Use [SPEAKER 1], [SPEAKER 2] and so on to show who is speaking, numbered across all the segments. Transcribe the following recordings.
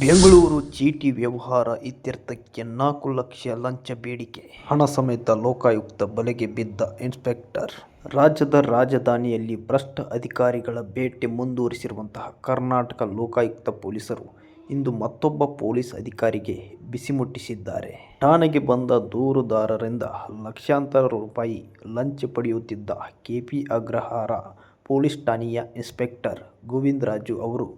[SPEAKER 1] ಬೆಂಗಳೂರು ಚೀಟಿ ವ್ಯವಹಾರ ಇತ್ಯರ್ಥಕ್ಕೆ ನಾಲ್ಕು ಲಕ್ಷ ಲಂಚ ಬೇಡಿಕೆ. ಹಣ ಸಮೇತ ಲೋಕಾಯುಕ್ತ ಬಲೆಗೆ ಬಿದ್ದ ಇನ್ಸ್ಪೆಕ್ಟರ್. ರಾಜ್ಯದ ರಾಜಧಾನಿಯಲ್ಲಿ ಭ್ರಷ್ಟ ಅಧಿಕಾರಿಗಳ ಬೇಟೆ ಮುಂದುವರಿಸಿರುವಂತಹ ಕರ್ನಾಟಕ ಲೋಕಾಯುಕ್ತ ಪೊಲೀಸರು ಇಂದು ಮತ್ತೊಬ್ಬ ಪೊಲೀಸ್ ಅಧಿಕಾರಿಗೆ ಬಿಸಿ ಮುಟ್ಟಿಸಿದ್ದಾರೆ. ಠಾಣೆಗೆ ಬಂದ ದೂರುದಾರರಿಂದ ಲಕ್ಷಾಂತರ ರೂಪಾಯಿ ಲಂಚ ಪಡೆಯುತ್ತಿದ್ದ ಕೆಪಿ ಅಗ್ರಹಾರ, ಪೊಲೀಸ್ ಠಾಣೆಯ ಇನ್ಸ್ಪೆಕ್ಟರ್ ಗೋವಿಂದರಾಜು ಅವರು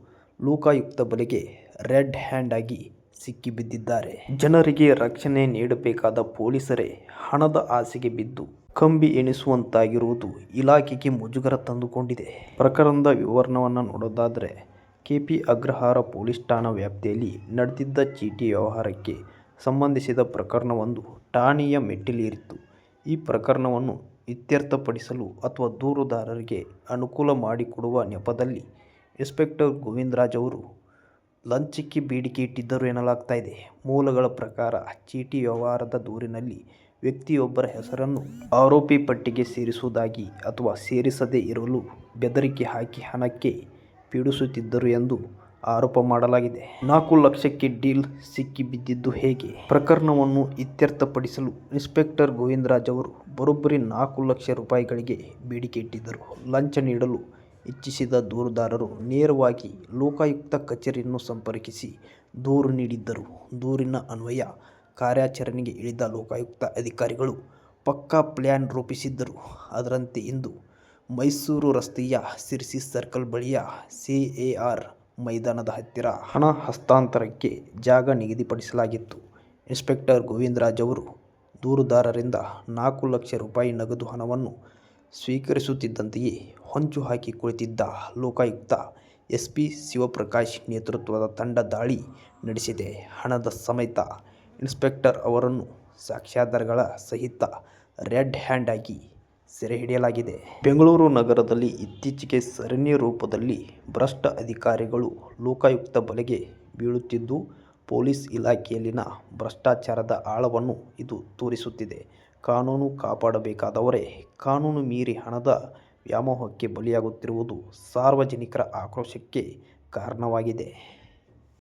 [SPEAKER 1] ಲೋಕಾಯುಕ್ತ ಬಲೆಗೆ ರೆಡ್ ಹ್ಯಾಂಡ್ ಆಗಿ ಸಿಕ್ಕಿಬಿದ್ದಿದ್ದಾರೆ. ಜನರಿಗೆ ರಕ್ಷಣೆ ನೀಡಬೇಕಾದ ಪೊಲೀಸರೇ, ಹಣದ ಆಸೆಗೆ ಬಿದ್ದು ಕಂಬಿ ಎಣಿಸುವಂತಾಗಿರುವುದು ಇಲಾಖೆಗೆ ಮುಜುಗರ ತಂದುಕೊಂಡಿದೆ. ಪ್ರಕರಣದ ವಿವರಣವನ್ನು ನೋಡೋದಾದರೆ, ಕೆಪಿ ಅಗ್ರಹಾರ ಪೊಲೀಸ್ ಠಾಣಾ ವ್ಯಾಪ್ತಿಯಲ್ಲಿ ನಡೆದಿದ್ದ ಚೀಟಿ ವ್ಯವಹಾರಕ್ಕೆ ಸಂಬಂಧಿಸಿದ ಪ್ರಕರಣವೊಂದು ಠಾಣೆಯ ಮೆಟ್ಟಿಲೇರಿತ್ತು. ಈ ಪ್ರಕರಣವನ್ನು ಇತ್ಯರ್ಥಪಡಿಸಲು ಅಥವಾ ದೂರುದಾರರಿಗೆ ಅನುಕೂಲ ಮಾಡಿಕೊಡುವ ನೆಪದಲ್ಲಿ ಇನ್ಸ್ಪೆಕ್ಟರ್ ಗೋವಿಂದರಾಜ್ ಅವರು ಲಂಚಕ್ಕೆ ಬೇಡಿಕೆ ಇಟ್ಟಿದ್ದರು ಎನ್ನಲಾಗ್ತಾ ಇದೆ. ಮೂಲಗಳ ಪ್ರಕಾರ ಚೀಟಿ ವ್ಯವಹಾರದ ದೂರಿನಲ್ಲಿ ವ್ಯಕ್ತಿಯೊಬ್ಬರ ಹೆಸರನ್ನು ಆರೋಪಿ ಪಟ್ಟಿಗೆ ಸೇರಿಸುವುದಾಗಿ ಅಥವಾ ಸೇರಿಸದೇ ಇರಲು ಬೆದರಿಕೆ ಹಾಕಿ ಹಣಕ್ಕೆ ಪೀಡಿಸುತ್ತಿದ್ದರು ಎಂದು ಆರೋಪ ಮಾಡಲಾಗಿದೆ. ನಾಲ್ಕು ಲಕ್ಷಕ್ಕೆ ಡೀಲ್ ಸಿಕ್ಕಿಬಿದ್ದಿದ್ದು ಹೇಗೆ? ಪ್ರಕರಣವನ್ನು ಇತ್ಯರ್ಥಪಡಿಸಲು ಇನ್ಸ್ಪೆಕ್ಟರ್ ಗೋವಿಂದರಾಜ್ ಅವರು ಬರೋಬ್ಬರಿ ನಾಲ್ಕು ಲಕ್ಷ ರೂಪಾಯಿಗಳಿಗೆ ಬೇಡಿಕೆ ಇಟ್ಟಿದ್ದರು. ಲಂಚ ನೀಡಲು ಇಚ್ಛಿಸಿದ ದೂರುದಾರರು ನೇರವಾಗಿ ಲೋಕಾಯುಕ್ತ ಕಚೇರಿಯನ್ನು ಸಂಪರ್ಕಿಸಿ ದೂರು ನೀಡಿದ್ದರು. ದೂರಿನ ಅನ್ವಯ ಕಾರ್ಯಾಚರಣೆಗೆ ಇಳಿದ ಲೋಕಾಯುಕ್ತ ಅಧಿಕಾರಿಗಳು ಪಕ್ಕಾ ಪ್ಲ್ಯಾನ್ ರೂಪಿಸಿದ್ದರು. ಅದರಂತೆ ಇಂದು ಮೈಸೂರು ರಸ್ತೆಯ ಸಿರ್ಸಿ ಸರ್ಕಲ್ ಬಳಿಯ ಸಿಎಆರ್ ಮೈದಾನದ ಹತ್ತಿರ ಹಣ ಹಸ್ತಾಂತರಕ್ಕೆ ಜಾಗ ನಿಗದಿಪಡಿಸಲಾಗಿತ್ತು. ಇನ್ಸ್ಪೆಕ್ಟರ್ ಗೋವಿಂದರಾಜ್ ಅವರು ದೂರುದಾರರಿಂದ ನಾಲ್ಕು ಲಕ್ಷ ರೂಪಾಯಿ ನಗದು ಹಣವನ್ನು ಸ್ವೀಕರಿಸುತ್ತಿದ್ದಂತೆಯೇ ಹೊಂಚು ಹಾಕಿ ಕುಳಿತಿದ್ದ ಲೋಕಾಯುಕ್ತ ಎಸ್ ಪಿ ಶಿವಪ್ರಕಾಶ್ ನೇತೃತ್ವದ ತಂಡ ದಾಳಿ ನಡೆಸಿದೆ. ಹಣದ ಸಮೇತ ಇನ್ಸ್ಪೆಕ್ಟರ್ ಅವರನ್ನು ಸಾಕ್ಷ್ಯಾಧಾರಗಳ ಸಹಿತ ರೆಡ್ ಹ್ಯಾಂಡ್ ಆಗಿ ಸೆರೆ ಹಿಡಿಯಲಾಗಿದೆ ಬೆಂಗಳೂರು ನಗರದಲ್ಲಿ ಇತ್ತೀಚೆಗೆ ಸರಣಿ ರೂಪದಲ್ಲಿ ಭ್ರಷ್ಟ ಅಧಿಕಾರಿಗಳು ಲೋಕಾಯುಕ್ತ ಬಲೆಗೆ ಬೀಳುತ್ತಿದ್ದು, ಪೊಲೀಸ್ ಇಲಾಖೆಯಲ್ಲಿನ ಭ್ರಷ್ಟಾಚಾರದ ಆಳವನ್ನು ಇದು ತೋರಿಸುತ್ತಿದೆ. ಕಾನೂನು ಕಾಪಾಡಬೇಕಾದವರೇ ಕಾನೂನು ಮೀರಿ ಹಣದ ವ್ಯಾಮೋಹಕ್ಕೆ ಬಲಿಯಾಗುತ್ತಿರುವುದು ಸಾರ್ವಜನಿಕರ ಆಕ್ರೋಶಕ್ಕೆ ಕಾರಣವಾಗಿದೆ.